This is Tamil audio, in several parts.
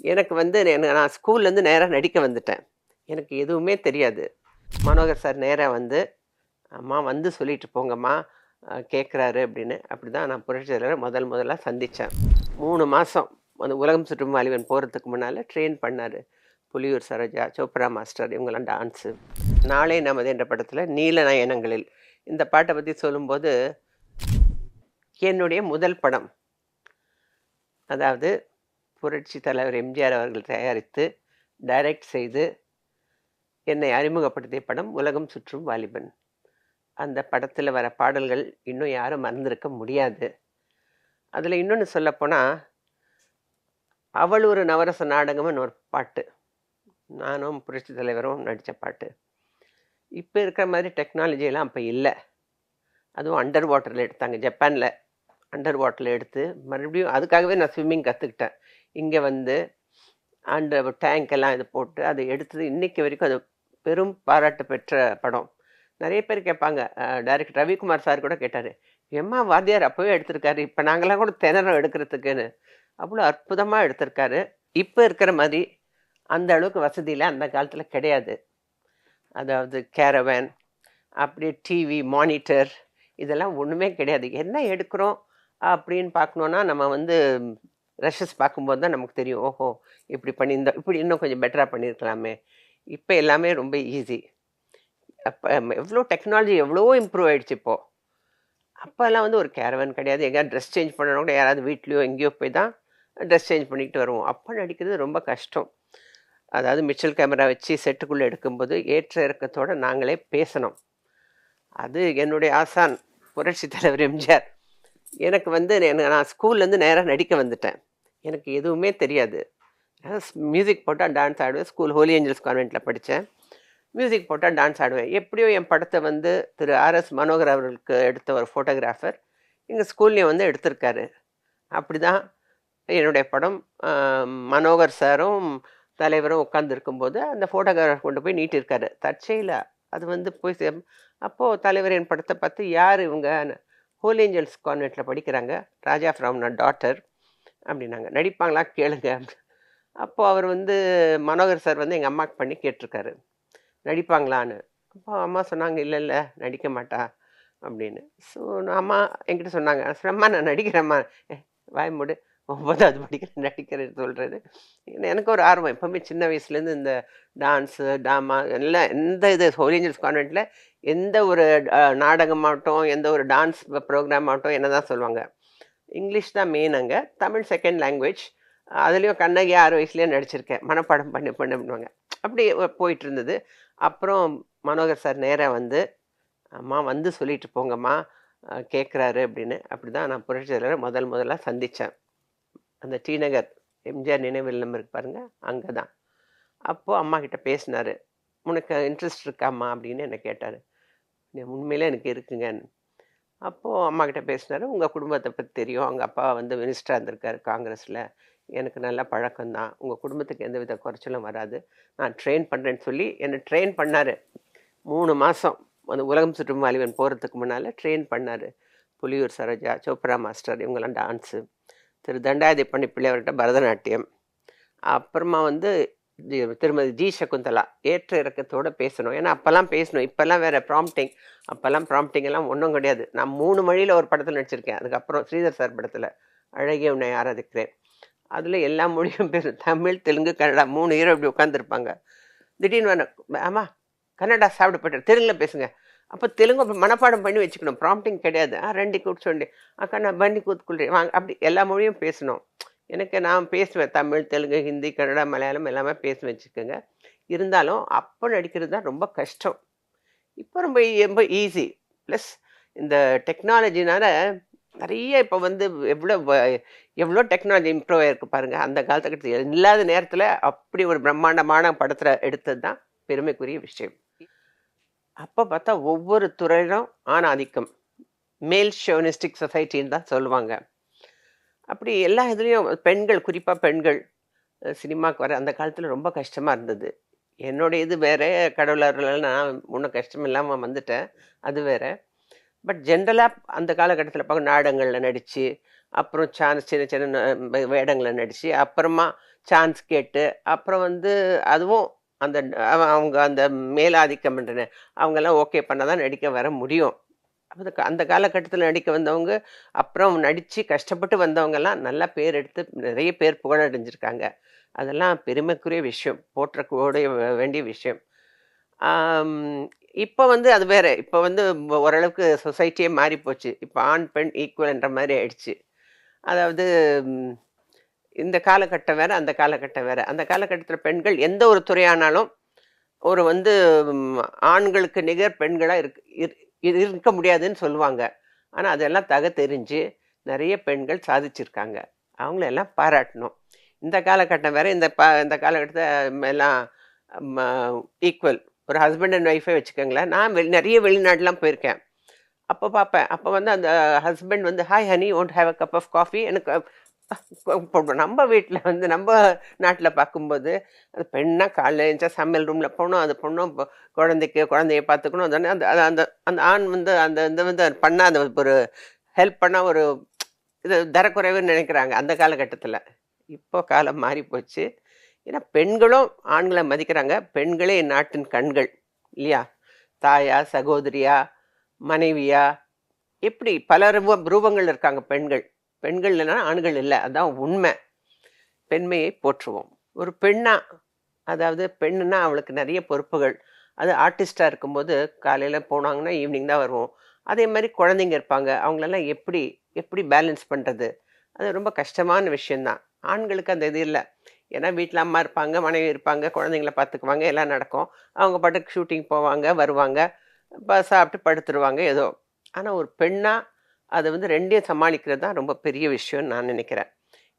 எனக்கு வந்து எனக்கு நான் ஸ்கூல்லேருந்து நேராக நடிக்க வந்துட்டேன். எனக்கு எதுவுமே தெரியாது. மனோகர் சார் நேராக வந்து அம்மா வந்து சொல்லிட்டு போங்கம்மா கேட்குறாரு அப்படின்னு. அப்படி தான் நான் புரட்சி முதல் முதல்ல சந்தித்தேன் மூணு மாதம் அந்த உலகம் சுற்றும் வாலிபன் போகிறதுக்கு முன்னால் ட்ரெயின் பண்ணார். புலியூர் சரோஜா சோப்ரா மாஸ்டர் இவங்கெல்லாம் டான்ஸு. நாளே நமது என்ற படத்தில் நீல நயனங்களில். இந்த பாட்டை பற்றி சொல்லும்போது என்னுடைய முதல் படம். அதாவது புரட்சி தலைவர் எம்ஜிஆர் அவர்கள் தயாரித்து டைரக்ட் செய்து என்னை அறிமுகப்படுத்திய படம் உலகம் சுற்றும் வாலிபன். அந்த படத்தில் வர பாடல்கள் இன்னும் யாரும் மறந்திருக்க முடியாது. அதில் இன்னொன்று சொல்லப்போனால் அவள் ஒரு நவரச நாடகம்னு ஒரு பாட்டு. நானும் புரட்சி தலைவரும் நடித்த பாட்டு. இப்போ இருக்கிற மாதிரி டெக்னாலஜியெல்லாம் அப்போ இல்லை. அதுவும் அண்டர் வாட்டரில் எடுத்தாங்க. ஜப்பானில் அண்டர் வாட்டரில் எடுத்து மறுபடியும் அதுக்காகவே நான் ஸ்விம்மிங் கற்றுக்கிட்டேன் இங்கே வந்து அண்ட் டேங்க் எல்லாம் இது போட்டு அதை எடுத்தது இன்றைக்கி வரைக்கும் அது பெரும் பாராட்டு பெற்ற படம். நிறைய பேர் கேட்பாங்க டைரக்டர் ரவிக்குமார் சார் கூட கேட்டார் எம்மா வாத்தியார் அப்போவே எடுத்திருக்காரு இப்போ நாங்களாம் கூட திணறோம் எடுக்கிறதுக்குன்னு. அவ்வளோ அற்புதமாக எடுத்திருக்காரு. இப்போ இருக்கிற மாதிரி அந்த அளவுக்கு வசதியில் அந்த காலத்தில் கிடையாது. அதாவது கேரவேன் அப்படியே டிவி மானிட்டர் இதெல்லாம் ஒன்றுமே கிடையாது. என்ன எடுக்கிறோம்? அப்படின்னு பார்க்கணுன்னா நம்ம வந்து ரஷஸ் பார்க்கும்போது தான் நமக்கு தெரியும் ஓஹோ இப்படி பண்ணியிருந்தோம் இப்படி இன்னும் கொஞ்சம் பெட்டராக பண்ணியிருக்கலாமே. இப்போ எல்லாமே ரொம்ப ஈஸி அப்போ எவ்வளோ டெக்னாலஜி எவ்வளோ இம்ப்ரூவ் ஆகிடுச்சு இப்போது அப்போல்லாம் வந்து ஒரு கேரவன் கிடையாது. எங்கேயாவது ட்ரெஸ் சேஞ்ச் பண்ணணும் கூட யாராவது வீட்லேயோ எங்கேயோ போய் தான் ட்ரெஸ் சேஞ்ச் பண்ணிக்கிட்டு வருவோம். அப்போ நடிக்கிறது ரொம்ப கஷ்டம். அதாவது மிச்சல் கேமரா வச்சு செட்டுக்குள்ளே எடுக்கும்போது ஏற்ற இறக்கத்தோடு நாங்களே பேசணும். அது என்னுடைய ஆசான் புரட்சி தலைவர் எம்ஜிஆர். எனக்கு வந்து எனக்கு நான் ஸ்கூல்லேருந்து நேராக நடிக்க வந்துட்டேன். எனக்கு எதுவுமே தெரியாது. மியூசிக் போட்டால் டான்ஸ் ஆடுவேன். ஸ்கூல் ஹோலி ஏஞ்சல்ஸ் கான்வெண்ட்டில் படித்தேன். மியூசிக் போட்டால் டான்ஸ் ஆடுவேன். எப்படியோ என் படத்தை வந்து திரு ஆர்எஸ் மனோகர் அவர்களுக்கு எடுத்த ஒரு ஃபோட்டோகிராஃபர் எங்கள் ஸ்கூல்லையும் வந்து எடுத்திருக்காரு. அப்படி தான் என்னுடைய படம். மனோகர் சாரும் தலைவரும் உட்காந்துருக்கும்போது அந்த ஃபோட்டோகிராஃபர் கொண்டு போய் நீட்டிருக்காரு தற்செயலாக அது வந்து போய் சே அப்போது தலைவர் என் படத்தை பார்த்து யார் இவங்க? ஹோல் ஏஞ்சல்ஸ் கான்வெண்ட்டில் படிக்கிறாங்க. ராஜா ஃப்ரம் டாட்டர் அப்படின்னாங்க. நடிப்பாங்களா? கேளுங்க. அப்போது அவர் வந்து மனோகர் சார் வந்து எங்கள் அம்மாவுக்கு பண்ணி கேட்டிருக்காரு. நடிப்பாங்களான்னு. அப்போ அம்மா சொன்னாங்க இல்லை இல்லை நடிக்க மாட்டா. அப்படின்னு. ஸோ அம்மா என்கிட்ட சொன்னாங்க. அம்மா நான் நடிக்கிறேம்மா. வாய் மூடு. ஒன்பதாவது படிக்கிறேன் நடிக்கிறேன் சொல்கிறது எனக்கு ஒரு ஆர்வம். எப்போவுமே சின்ன வயசுலேருந்து இந்த டான்ஸு டாமா எல்லாம் எந்த இது ஹோரியஞ்சல்ஸ் கான்வெண்ட்டில் எந்த ஒரு நாடகமாகட்டும் எந்த ஒரு டான்ஸ் ப்ரோக்ராம் ஆகட்டும் என்ன தான் சொல்லுவாங்க. இங்கிலீஷ் தான் மெயின் அங்கே. தமிழ் செகண்ட் லாங்குவேஜ் அதுலேயும் கண்ணகி ஆறு வயசுலேயே நடிச்சிருக்கேன். மனப்பாடம் பண்ணி பண்ண பண்ணுவாங்க அப்படி போயிட்டு இருந்தது. அப்புறம் மனோகர் சார் நேராக வந்து அம்மா வந்து சொல்லிட்டு போங்கம்மா. கேட்குறாரு அப்படின்னு. அப்படி தான் நான் புரட்சி முதல் முதலாக சந்தித்தேன் அந்த டி நகர் எம்ஜிஆர் நினைவு இல்லம் இருக்கு பாருங்கள் அங்கே தான் அப்போது அம்மா கிட்ட பேசினார் உனக்கு இன்ட்ரெஸ்ட் இருக்காம்மா? அப்படின்னு என்னை கேட்டார். உண்மையிலே எனக்கு இருக்குங்கன்னு அப்போது அம்மா கிட்ட பேசினார் உங்கள் குடும்பத்தை பற்றி தெரியும். அவங்க அப்பா வந்து மினிஸ்டராக இருந்திருக்காரு காங்கிரஸில். எனக்கு நல்ல பழக்கம்தான். உங்கள் குடும்பத்துக்கு எந்த வித குறைச்சலும் வராது. நான் ட்ரெயின் பண்ணுறேன்னு சொல்லி என்னை ட்ரெயின் பண்ணார். மூணு மாதம் அந்த உலகம் சுற்றும் வாலிபன் போகிறதுக்கு முன்னால் ட்ரெயின் பண்ணார். புலியூர் சரோஜா சோப்ரா மாஸ்டர் இவங்கெல்லாம் டான்ஸு திரு தண்டாதி பண்ணி பிள்ளையவர்கிட்ட பரதநாட்டியம். அப்புறமா வந்து திருமதி ஜி. சகுந்தலா ஏற்ற இறக்கத்தோடு பேசணும். ஏன்னா அப்போல்லாம் பேசணும். இப்போல்லாம் வேறு ப்ராம்ப்டிங் அப்போல்லாம் ப்ராம்ப்டிங் எல்லாம் ஒன்றும் கிடையாது. நான் மூணு மொழியில் ஒரு படத்தில் நடிச்சிருக்கேன். அதுக்கப்புறம் ஸ்ரீதர் சார் படத்தில் அழகிய உன்னை ஆராதிக்கிறேன். அதில் எல்லா மொழியும் பேசணும் தமிழ் தெலுங்கு கன்னடா மூணு ஹீரோ இப்படி உட்காந்துருப்பாங்க திடீர்னு வேணும் ஆமாம் கன்னடா சாப்பிட போய்ட்டு தெலுங்கில் பேசுங்க. அப்போ தெலுங்கு மனப்பாடம் பண்ணி வச்சுக்கணும். ப்ராம்ப்டிங் கிடையாது. ஆ ரெண்டு கூட்சோண்டி அக்கா நான் பண்ணி கூத்துக்குள்ளே வாங்க அப்படி எல்லா மொழியும் பேசணும். எனக்கு நான் பேசுவேன். தமிழ் தெலுங்கு ஹிந்தி கன்னடா மலையாளம் எல்லாமே பேச வச்சுக்கோங்க. இருந்தாலும் அப்போ நடிக்கிறது தான் ரொம்ப கஷ்டம். இப்போ ரொம்ப ரொம்ப ஈஸி ப்ளஸ் இந்த டெக்னாலஜினால நிறைய இப்போ வந்து எவ்வளோ எவ்வளோ டெக்னாலஜி இம்ப்ரூவ் ஆகிருக்கு பாருங்கள் அந்த காலத்துக்கு இல்லாத நேரத்தில் அப்படி ஒரு பிரம்மாண்டமான படத்தில் எடுத்தது தான் பெருமைக்குரிய விஷயம். அப்போ பார்த்தா ஒவ்வொரு துறையிலும் ஆணாதிக்கம். மேல் ஷோனிஸ்டிக் சொசைட்டின்னு தான் சொல்லுவாங்க. அப்படி எல்லா இதுலேயும் பெண்கள் குறிப்பாக பெண்கள் சினிமாவுக்கு வர அந்த காலத்தில் ரொம்ப கஷ்டமாக இருந்தது. என்னுடைய இது வேறு கடவுளர்கள் நான் ஒன்றும் கஷ்டம் இல்லாமல் வந்துட்டேன். அது வேறு. பட் ஜென்ரலாக அந்த காலகட்டத்தில் பார்க்க நாடகங்களில் நடித்து அப்புறம் சான்ஸ் சின்ன சின்ன ந- நடித்து அப்புறமா சான்ஸ் கேட்டு அப்புறம் வந்து அதுவும் அந்த அவங்க அந்த மேலாதிக்கம் பண்ற அவங்கெல்லாம் ஓகே பண்ணால் தான் நடிக்க வர முடியும். அது க- அந்த காலகட்டத்தில் நடிக்க வந்தவங்க அப்புறம் நடித்து கஷ்டப்பட்டு வந்தவங்கெல்லாம் நல்லா பேர் எடுத்து நிறைய பேர் புகழடைஞ்சிருக்காங்க அதெல்லாம் பெருமைக்குரிய விஷயம் போற்றக்கூடிய வேண்டிய விஷயம். இப்போ வந்து அது வேறு இப்போ வந்து ஓரளவுக்கு சொசைட்டியே மாறி போச்சு இப்போ ஆண் பெண் ஈக்குவல்ன்ற மாதிரி ஆயிடுச்சு. அதாவது இந்த காலகட்டம் வேறு அந்த காலகட்டம் வேறு. அந்த காலகட்டத்தில் பெண்கள் எந்த ஒரு துறையானாலும் ஒரு வந்து ஆண்களுக்கு நிகர் பெண்களாக இருக்கு இரு- இரு- இருக்க முடியாதுன்னு சொல்லுவாங்க. ஆனால் அதெல்லாம் தக தெரிஞ்சு நிறைய பெண்கள் சாதிச்சிருக்காங்க. அவங்கள எல்லாம் பாராட்டணும். இந்த காலகட்டம் வேறு இந்த பா இந்த காலகட்டத்தை எல்லாம் ஈக்குவல் ஒரு ஹஸ்பண்ட் அண்ட் ஒய்ஃபே வச்சுக்கோங்களேன். நான் வெளி நிறைய வெளிநாடெலாம் போயிருக்கேன். அப்போ பார்ப்பேன் அப்போ வந்து அந்த ஹஸ்பண்ட் வந்து hi honey won't have a cup of coffee எனக்கு இப்போ நம்ம வீட்டில் வந்து நம்ம நாட்டில் பார்க்கும்போது அது பெண்ணாக காலையில் எழுந்தா சமையல் ரூமில் போகணும் அது பொண்ணும் இப்போ குழந்தைக்கு குழந்தைய பார்த்துக்கணும் அதானே அந்த அது- அந்த அந்த ஆண் வந்து அந்த இந்த வந்து அது அந்த ஒரு ஹெல்ப் பண்ணால் ஒரு இது தரக்குறைவுன்னு நினைக்கிறாங்க அந்த காலகட்டத்தில். இப்போ காலம் மாறி போச்சு. ஏன்னா பெண்களும் ஆண்களை மதிக்கிறாங்க. பெண்களே நாட்டின் கண்கள் இல்லையா? தாயா சகோதரியா மனைவியா இப்படி பல ரூப ரூபங்கள் இருக்காங்க பெண்கள். பெண்கள் இல்லைன்னா ஆண்கள் இல்லை. அதான் உண்மை. பெண்மையை போற்றுவோம். ஒரு பெண்ணா அதாவது பெண்ணுன்னா அவளுக்கு நிறைய பொறுப்புகள். அது ஆர்டிஸ்டாக இருக்கும்போது காலையில் போனாங்கன்னா ஈவினிங் தான் வருவோம். அதே மாதிரி குழந்தைங்க இருப்பாங்க. அவங்களெல்லாம் எப்படி எப்படி பேலன்ஸ் பண்ணுறது அது ரொம்ப கஷ்டமான விஷயந்தான் ஆண்களுக்கு அந்த இது இல்லை. ஏன்னா வீட்டில் அம்மா இருப்பாங்க மனைவி இருப்பாங்க குழந்தைங்கள பார்த்துக்குவாங்க எல்லாம் நடக்கும். அவங்க பாட்டுக்கு ஷூட்டிங் போவாங்க வருவாங்க ப- சாப்பிட்டு படுத்துருவாங்க ஏதோ. ஆனால் ஒரு பெண்ணாக அதை வந்து ரெண்டையும் சமாளிக்கிறது தான் ரொம்ப பெரிய விஷயம்னு நான் நினைக்கிறேன்.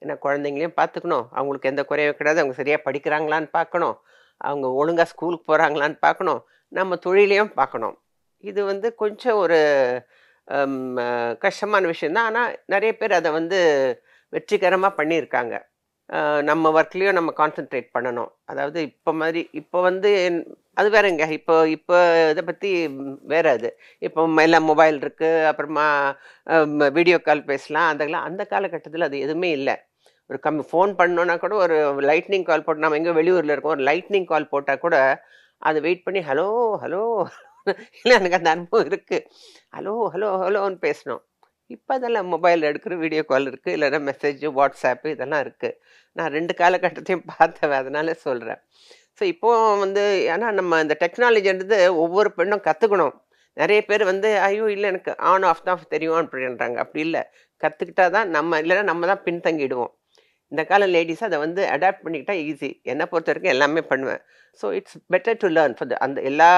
ஏன்னா குழந்தைங்களையும் பார்த்துக்கணும். அவங்களுக்கு எந்த குறையும் கிடையாது. அவங்க சரியாக படிக்கிறாங்களான்னு பார்க்கணும். அவங்க ஒழுங்காக ஸ்கூலுக்கு போகிறாங்களான்னு பார்க்கணும். நம்ம தொழிலையும் பார்க்கணும். இது வந்து கொஞ்சம் ஒரு கஷ்டமான விஷயந்தான் ஆனால் நிறைய பேர் அதை வந்து வெற்றிகரமாக பண்ணியிருக்காங்க. நம்ம ஒர்க்லேயும் நம்ம கான்சென்ட்ரேட் பண்ணணும். அதாவது இப்போ மாதிரி இப்போ வந்து என்- அது வேறங்க. இப்போ இப்போ இதை பற்றி வேற அது. இப்போ எல்லாம் மொபைல் இருக்குது அப்புறமா வீடியோ கால் பேசலாம் அதெல்லாம் அந்த காலகட்டத்தில் அது எதுவுமே இல்லை. ஒரு கம்மி ஃபோன் பண்ணோன்னா கூட ஒரு லைட்னிங் கால் போட்டு நம்ம எங்கே வெளியூரில் இருக்கோம் ஒரு லைட்னிங் கால் போட்டால் கூட அதை வெயிட் பண்ணி ஹலோ ஹலோ இல்லை எனக்கு அந்த அனுபவம் இருக்குது ஹலோ ஹலோ ஹலோன்னு பேசணும். இப்போ அதெல்லாம் மொபைலில் எடுக்கிற வீடியோ கால் இருக்குது இல்லைன்னா மெசேஜ் வாட்ஸ்அப்பு இதெல்லாம் இருக்குது நான் ரெண்டு காலகட்டத்தையும் பார்த்தவன் அதனால சொல்கிறேன் ஸோ இப்போ வந்து ஏன்னா நம்ம இந்த டெக்னாலஜின்றது ஒவ்வொரு பெண்ணும் கற்றுக்கணும் நிறைய பேர் வந்து ஐயோ இல்லை எனக்கு ஆன் ஆஃப் தான் தெரியும் அப்படின்றாங்க. அப்படி இல்லை. கற்றுக்கிட்டா தான் நம்ம இல்லைன்னா நம்ம தான் பின்தங்கிடுவோம். இந்த கால லேடிஸ் அதை வந்து அடாப்ட் பண்ணிக்கிட்டால் ஈஸி என்னை பொறுத்த வரைக்கும் எல்லாமே பண்ணுவேன். So it's better to learn for அந்த எல்லா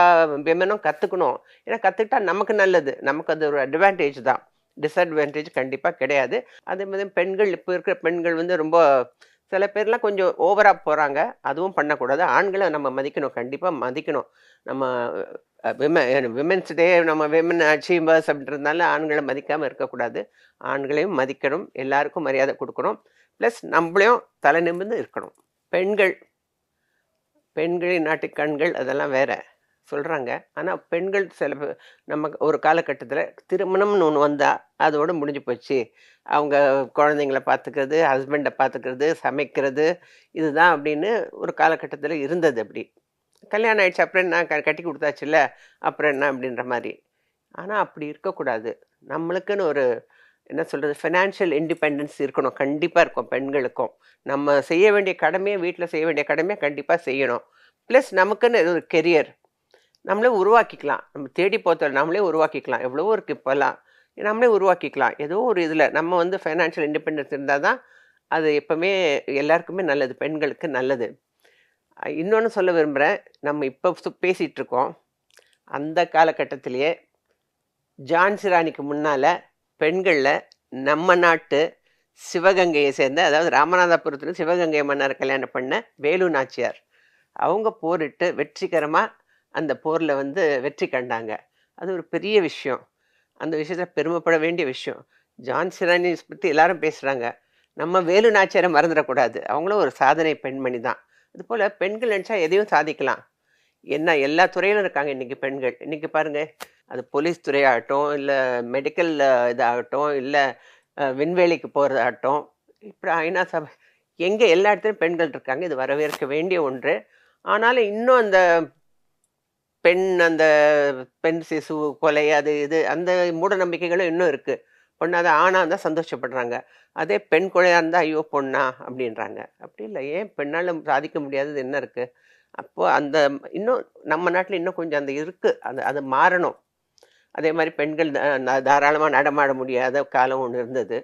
விமனும் கற்றுக்கணும் ஏன்னா கற்றுக்கிட்டா நமக்கு நல்லது. நமக்கு அது ஒரு அட்வான்டேஜ் தான். டிஸ்அட்வான்டேஜ் கண்டிப்பாக கிடையாது. அதே மாதிரி பெண்கள் இப்போ இருக்கிற பெண்கள் வந்து ரொம்ப சில பேர்லாம் கொஞ்சம் ஓவராக போகிறாங்க அதுவும் பண்ணக்கூடாது. ஆண்களை நம்ம மதிக்கணும். கண்டிப்பாக மதிக்கணும். நம்ம விமன் விமென்ஸ் டே நம்ம விமன் அச்சீவர்ஸ் அப்படின்றதுனால ஆண்களை மதிக்காமல் இருக்கக்கூடாது. ஆண்களையும் மதிக்கணும். எல்லாருக்கும் மரியாதை கொடுக்கணும். ப்ளஸ் நம்மளையும் தலை நிமிர்ந்து இருக்கணும். பெண்கள் பெண்களின் நாட்டு கண்கள் அதெல்லாம் வேறு. சொல்கிறாங்க ஆனால் பெண்கள் சில நம்ம ஒரு காலகட்டத்தில் திருமணம்னு ஒன்று வந்தால் அதோட முடிஞ்சு போச்சு. அவங்க குழந்தைங்கள பார்த்துக்கிறது ஹஸ்பண்டை பார்த்துக்கிறது சமைக்கிறது இதுதான் அப்படின்னு ஒரு காலகட்டத்தில் இருந்தது அப்படி. கல்யாணம் ஆயிடுச்சு அப்புறம் என்ன? க- கட்டி கொடுத்தாச்சுல்ல? அப்புறம் என்ன? அப்படின்ற மாதிரி. ஆனால் அப்படி இருக்கக்கூடாது. நம்மளுக்குன்னு ஒரு என்ன சொல்கிறது ஃபினான்ஷியல் இண்டிபெண்டன்ஸ் இருக்கணும். கண்டிப்பாக இருக்கும் பெண்களுக்கும். நம்ம செய்ய வேண்டிய கடமையை வீட்டில் செய்ய வேண்டிய கடமையை கண்டிப்பாக செய்யணும். ப்ளஸ் நமக்குன்னு ஒரு கெரியர் நம்மளே உருவாக்கிக்கலாம். நம்ம தேடி போத்தல் நம்மளே உருவாக்கிக்கலாம். எவ்வளவோ இருக்குது இப்போல்லாம். நம்மளே உருவாக்கிக்கலாம். ஏதோ ஒரு இதில் நம்ம வந்து ஃபைனான்ஷியல் இண்டிபெண்டன்ஸ் இருந்தால் தான் அது எப்போவுமே எல்லாருக்குமே நல்லது பெண்களுக்கு நல்லது. இன்னொன்று சொல்ல விரும்புகிறேன் நம்ம இப்போ பேசிகிட்டு இருக்கோம். அந்த காலகட்டத்திலேயே ஜான்சி ராணிக்கு முன்னால் பெண்களில் நம்ம நாட்டு சிவகங்கையை சேர்ந்த அதாவது ராமநாதபுரத்தில் சிவகங்கை மன்னர் கல்யாணம் பண்ண வேலு நாச்சியார். அவங்க போரிட்டு வெற்றிகரமாக அந்த போரில் வந்து வெற்றி கண்டாங்க. அது ஒரு பெரிய விஷயம். அந்த விஷயத்த பெருமைப்பட வேண்டிய விஷயம். ஜான் ராணி பற்றி எல்லாரும் பேசுகிறாங்க நம்ம வேலு நாச்சியாரை மறந்துடக்கூடாது. அவங்களும் ஒரு சாதனை பெண்மணி தான். அதுபோல் பெண்கள் நினச்சா எதையும் சாதிக்கலாம். என்ன எல்லா துறையிலும் இருக்காங்க இன்றைக்கி பெண்கள். இன்றைக்கி பாருங்கள் அது போலீஸ் துறையாகட்டும் இல்லை மெடிக்கல் இதாகட்டும் இல்லை விண்வெளிக்கு போகிறதாகட்டும் இப்போ ஐநா சபை எங்கே எல்லா இடத்துலையும் பெண்கள் இருக்காங்க. இது வரவேற்க வேண்டிய ஒன்று. ஆனாலும் இன்னும் அந்த பெண் அந்த பெண் சிசு கொலை அது இது அந்த மூட நம்பிக்கைகளும் இன்னும் இருக்குது பொண்ணு அதை ஆணாக இருந்தால் சந்தோஷப்படுறாங்க. அதே பெண் குழையாக இருந்தால் ஐயோ பொண்ணா அப்படின்றாங்க. அப்படி இல்லை. ஏன் பெண்ணால் சாதிக்க முடியாதது என்ன இருக்குது அப்போது அந்த இன்னும் நம்ம நாட்டில் இன்னும் கொஞ்சம் அந்த இருக்குது அது அது மாறணும். அதே மாதிரி பெண்கள் தாராளமாக நடமாட முடியாத காலம் ஒன்று இருந்தது.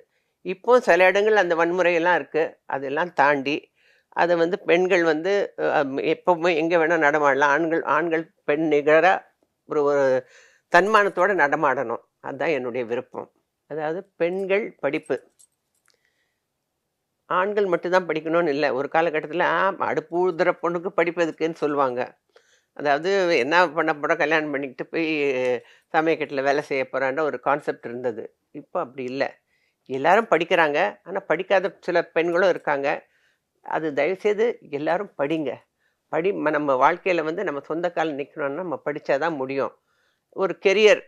இப்போ சில இடங்கள் அந்த வன்முறையெல்லாம் இருக்குது அதெல்லாம் தாண்டி அதை வந்து பெண்கள் வந்து எப்பவுமே எங்கே வேணால் நடமாடலாம். ஆண்கள் ஆண்கள் பெண் நிகராக ஒரு ஒரு தன்மானத்தோடு நடமாடணும். அதுதான் என்னுடைய விருப்பம். அதாவது பெண்கள் படிப்பு. ஆண்கள் மட்டும்தான் படிக்கணும்னு இல்லை. ஒரு காலகட்டத்தில் அடுப்பு ஊதுற பொண்ணுக்கு படிப்பு எதுக்குன்னு சொல்லுவாங்க. அதாவது என்ன பண்ண போகிறோம் கல்யாணம் பண்ணிக்கிட்டு போய் சமயக்கட்டில் வேலை செய்ய போகிறான்ற ஒரு கான்செப்ட் இருந்தது. இப்போ அப்படி இல்லை. எல்லாரும் படிக்கிறாங்க. ஆனால் படிக்காத சில பெண்களும் இருக்காங்க. அது தயவுசெய்து எல்லாரும் படிங்க. படி ம- நம்ம வாழ்க்கையில் வந்து நம்ம சொந்த காலில் நிற்கணும்னா நம்ம படித்தாதான் முடியும். ஒரு கெரியர்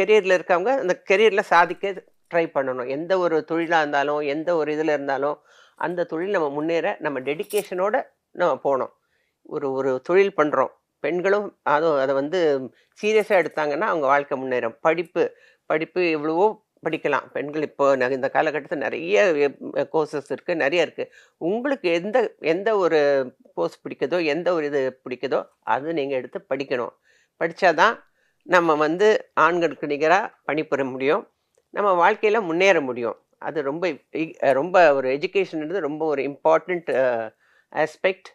கெரியரில் இருக்கவங்க அந்த கெரியரில் சாதிக்க ட்ரை பண்ணணும். எந்த ஒரு தொழிலாக இருந்தாலும் எந்த ஒரு இதில் இருந்தாலும் அந்த தொழில் நம்ம முன்னேற நம்ம டெடிக்கேஷனோடு நம்ம போகணும். ஒரு ஒரு தொழில் பண்ணுறோம் பெண்களும் அதுவும் அதை வந்து சீரியஸாக எடுத்தாங்கன்னா அவங்க வாழ்க்கை முன்னேறும். படிப்பு படிப்பு எவ்வளவோ படிக்கலாம். பெண்கள் இப்போ ந- இந்த காலகட்டத்தில் நிறைய கோர்சஸ் இருக்குது நிறைய இருக்குது உங்களுக்கு எந்த எந்த ஒரு கோர்ஸ் பிடிக்குதோ எந்த ஒரு இது பிடிக்குதோ அது நீங்கள் எடுத்து படிக்கணும். படித்தாதான் நம்ம வந்து ஆண்களுக்கு நிகராக பணிபுரிய முடியும். நம்ம வாழ்க்கையில் முன்னேற முடியும். அது ரொம்ப ரொம்ப ஒரு எஜுகேஷன்ன்றது ரொம்ப ஒரு இம்பார்ட்டண்ட் ஆஸ்பெக்ட்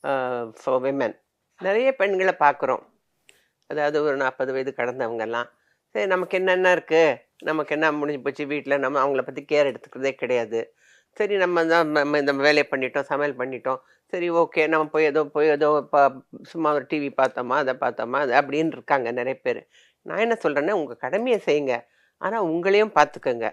ஃபார் விமன் நிறைய பெண்களை பார்க்குறோம். அதாவது ஒரு நாற்பது வயது கடந்தவங்கெல்லாம் சரி நமக்கு என்னென்ன இருக்குது நமக்கு என்ன முடிஞ்சு போச்சு? வீட்டில் நம்ம அவங்கள பற்றி கேர் எடுத்துக்கிறதே கிடையாது. சரி நம்ம தான் நம்ம இந்த வேலையை பண்ணிட்டோம் சமையல் பண்ணிட்டோம். சரி ஓகே நம்ம போய் ஏதோ போய் ஏதோ பா சும்மா ஒரு டிவி பார்த்தோமா அதை பார்த்தோமா அது அப்படின்னு இருக்காங்க நிறைய பேர். நான் என்ன சொல்கிறேன்னா உங்கள் கடமையை செய்யுங்க. ஆனால் உங்களையும் பார்த்துக்கோங்க.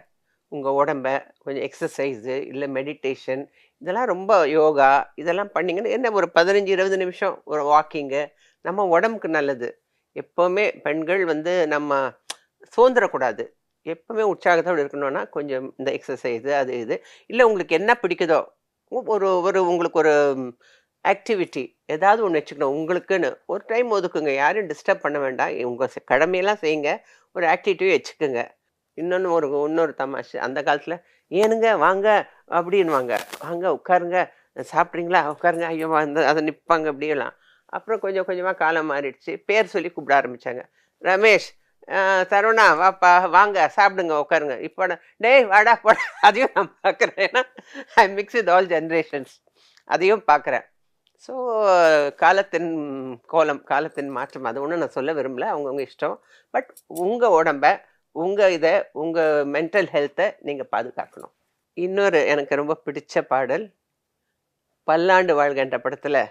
உங்கள் உடம்ப கொஞ்சம் எக்ஸசைஸு இல்லை மெடிடேஷன் இதெல்லாம் ரொம்ப யோகா இதெல்லாம் பண்ணிங்கன்னா என்ன ஒரு பதினஞ்சு இருபது நிமிஷம் ஒரு வாக்கிங்கு நம்ம உடம்புக்கு நல்லது. எப்போவுமே பெண்கள் வந்து நம்ம சோர்ந்துடக்கூடாது எப்பவுமே உற்சாகத்தோடு இருக்கணும்னா கொஞ்சம் இந்த எக்ஸசைஸு அது இது. இல்லை உங்களுக்கு என்ன பிடிக்குதோ ஒரு ஒரு உங்களுக்கு ஒரு ஆக்டிவிட்டி ஏதாவது ஒன்று வச்சுக்கணும் உங்களுக்குன்னு. ஒரு டைம் ஒதுக்குங்க யாரையும் டிஸ்டர்ப் பண்ண வேண்டாம். உங்கள் கடமையெல்லாம் செய்யுங்க. ஒரு ஆக்டிவிட்டியும் வச்சுக்கோங்க. இன்னொன்று ஒரு இன்னொரு தமாஷு. அந்த காலத்தில் ஏனுங்க வாங்க அப்படின்வாங்க வாங்க உட்காருங்க. சாப்பிட்றீங்களா? உட்காருங்க. ஐயோ அந்த அதை நிற்பாங்க அப்படியெல்லாம். அப்புறம் கொஞ்சம் கொஞ்சமாக காலம் மாறிடுச்சு. பேர் சொல்லி கூப்பிட ஆரம்பித்தாங்க ரமேஷ் சரவணா வாப்பா வாங்க சாப்பிடுங்க உட்காருங்க. இப்போ டேய் வாடா போடா. அதையும் நான் பார்க்குறேன். ஏன்னா I mix with all generations அதையும் பார்க்குறேன். ஸோ காலத்தின் கோலம் காலத்தின் மாற்றம் அது ஒன்றும் நான் சொல்ல விரும்பல. அவங்கவுங்க இஷ்டம். பட் உங்கள் உடம்ப உங்கள் இதை உங்கள் மென்டல் ஹெல்த்தை நீங்கள் பாதுகாக்கணும். இன்னொரு எனக்கு ரொம்ப பிடிச்ச பாடல் பல்லாண்டு வாழ்கின்ற படத்தில்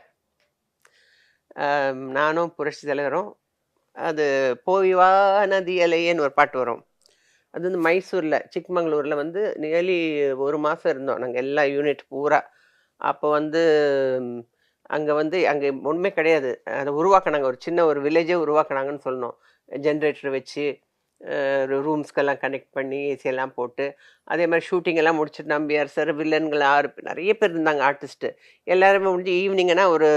நானும் புரட்சி தலைவரும் அது போய்வா நதி அலையேன்னு ஒரு பாட்டு வரும். அது வந்து மைசூரில் சிக்மங்களூரில் வந்து நியர்லி ஒரு மாதம் இருந்தோம் நாங்கள் எல்லா யூனிட் பூரா. அப்போ வந்து அங்கே வந்து அங்கே ஒன்றுமே கிடையாது. அதை உருவாக்கினாங்க. ஒரு சின்ன ஒரு வில்லேஜே உருவாக்குனாங்கன்னு சொல்லணும் ஜென்ரேட்டர் வச்சு ரூம்ஸ்க்கெல்லாம் கனெக்ட் பண்ணி ஏசி எல்லாம் போட்டு. அதே மாதிரி ஷூட்டிங் எல்லாம் முடிச்சுட்டு நம்பியார் சார் வில்லன்கள் ஆறு நிறைய பேர் இருந்தாங்க ஆர்டிஸ்ட்டு எல்லாருமே முடிஞ்சு ஈவினிங்கன்னா ஒரு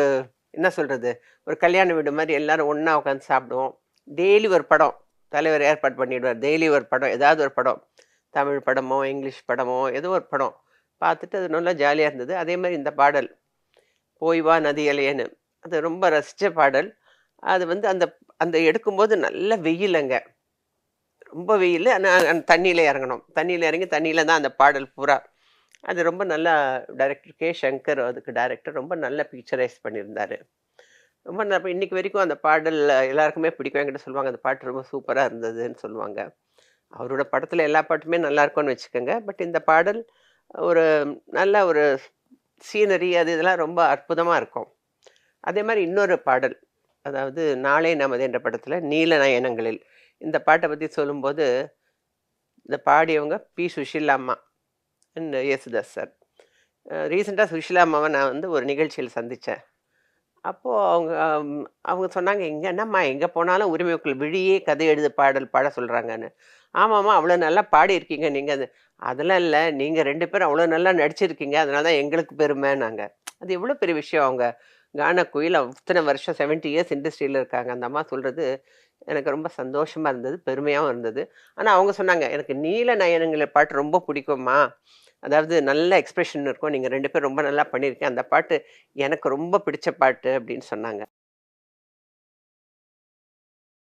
என்ன சொல்கிறது ஒரு கல்யாண வீடு மாதிரி எல்லோரும் ஒன்றா உட்காந்து சாப்பிடுவோம். டெய்லி ஒரு படம் தலைவர் ஏற்பாடு பண்ணிவிடுவார் டெய்லி ஒரு படம் ஏதாவது ஒரு படம். தமிழ் படமோ இங்கிலீஷ் படமோ ஏதோ ஒரு படம். பார்த்துட்டு அது நல்லா ஜாலியாக இருந்தது. அதே மாதிரி இந்த பாடல் போய் வா நதியலையேன்னு அது ரொம்ப ரசித்த பாடல். அது வந்து அந்த அந்த எடுக்கும்போது நல்ல வெயில் அங்கே ரொம்ப வெயில். ஆனால் தண்ணியில் இறங்கணும். தண்ணியில் இறங்கி தண்ணியில் தான் அந்த பாடல் பூரா அது ரொம்ப நல்லா டைரக்டர் கே. சங்கர் அதுக்கு டைரக்டர் ரொம்ப நல்ல பிக்சரைஸ் பண்ணியிருந்தார். ரொம்ப நல்ல இன்னைக்கு வரைக்கும் அந்த பாடல் எல்லாருக்குமே பிடிக்கும். என்கிட்ட சொல்லுவாங்க அந்த பாட்டு ரொம்ப சூப்பராக இருந்ததுன்னு சொல்லுவாங்க. அவரோட படத்தில் எல்லா பாட்டுமே நல்லா இருக்கும்னு வச்சுக்கோங்க. பட் இந்த பாடல் ஒரு நல்ல ஒரு சீனரி அது இதெல்லாம் ரொம்ப அற்புதமாக இருக்கும். அதே மாதிரி இன்னொரு பாடல் அதாவது நாளை நமது என்ற படத்தில் நீல நயனங்களில் இந்த பாட்டை பற்றி சொல்லும்போது இந்த பாடியவங்க பி. சுஷில் அம்மா. யேசுதாஸ் சார் ரீசெண்டாக சுஷிலா அம்மாவை நான் வந்து ஒரு நிகழ்ச்சியில் சந்தித்தேன். அப்போது அவங்க அவங்க சொன்னாங்க எங்கே என்னம்மா எங்கே போனாலும் உரிமைக்குள் விழியே கதை எழுது பாடல் பாட சொல்கிறாங்கன்னு ஆமாம்மா அவ்வளோ நல்லா பாடியிருக்கீங்க நீங்கள் அது அதெல்லாம் இல்லை நீங்கள் ரெண்டு பேரும் அவ்வளோ நல்லா நடிச்சிருக்கீங்க அதனால தான் எங்களுக்கு பெருமைன்னாங்க. அது எவ்வளோ பெரிய விஷயம் அவங்க கான குயில் அத்தனை வருஷம் செவன்ட்டி இயர்ஸ் இண்டஸ்ட்ரியில் இருக்காங்க. அந்த அம்மா சொல்கிறது எனக்கு ரொம்ப சந்தோஷமாக இருந்தது பெருமையாகவும் இருந்தது. ஆனால் அவங்க சொன்னாங்க எனக்கு நீல நயனங்களை பாட்டு ரொம்ப பிடிக்கும்மா. அதாவது நல்ல எக்ஸ்பிரஷன் இருக்கும். நீங்கள் ரெண்டு பேரும் ரொம்ப நல்லா பண்ணியிருக்கேன் அந்த பாட்டு எனக்கு ரொம்ப பிடிச்ச பாட்டு அப்படின்னு சொன்னாங்க.